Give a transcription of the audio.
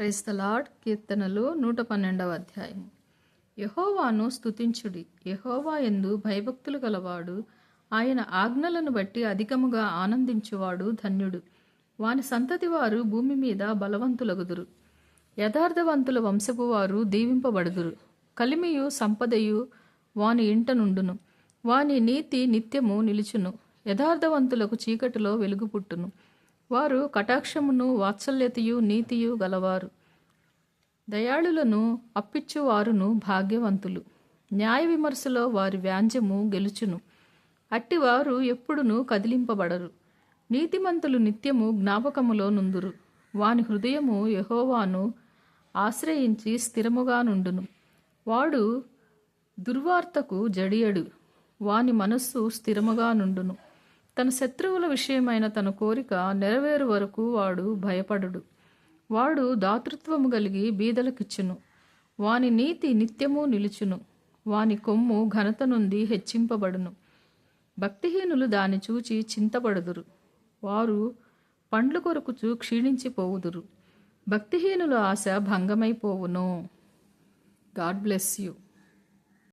క్రైస్తలాడ్ lord. కీర్తనలు నూట పన్నెండవ అధ్యాయం. యహోవాను స్తుతించుడి. యహోవా ఎందు భయభక్తులు గలవాడు. ఆయన ఆజ్ఞలను బట్టి అధికముగా ఆనందించువాడు ధన్యుడు. వాని సంతతి వారు భూమి మీద బలవంతులగుదురు. యథార్థవంతుల వంశపు వారు దీవింపబడుదురు. కలిమియు సంపదయు వాని ఇంట నుండును. వాని నీతి నిత్యము నిలుచును. యథార్థవంతులకు చీకటిలో వెలుగు పుట్టును వారు కటాక్షమును వాత్సల్యతయు నీతియు గలవారు. దయాళులను అప్పిచ్చువారును భాగ్యవంతులు. న్యాయ విమర్శలో వారి వ్యాంజము గెలుచును. అట్టివారు ఎప్పుడునూ కదిలింపబడరు. నీతిమంతులు నిత్యము జ్ఞాపకములో నుందురు. వాని హృదయము యహోవాను ఆశ్రయించి స్థిరముగా నుండును. వాడు దుర్వార్తకు జడియడు. వాని మనస్సు స్థిరముగా నుండును. తన శత్రువుల విషయమైన తన కోరిక నెరవేరు వరకు వాడు భయపడడు. వాడు దాతృత్వము కలిగి బీదలకిచ్చును. వాని నీతి నిత్యము నిలుచును. వాని కొమ్ము ఘనత నుండి హెచ్చింపబడును. భక్తిహీనులు దాన్ని చూచి చింతపడుదురు. వారు పండ్లు కొరకుచు క్షీణించిపోవుదురు. భక్తిహీనుల ఆశ భంగమైపోవును. God bless you.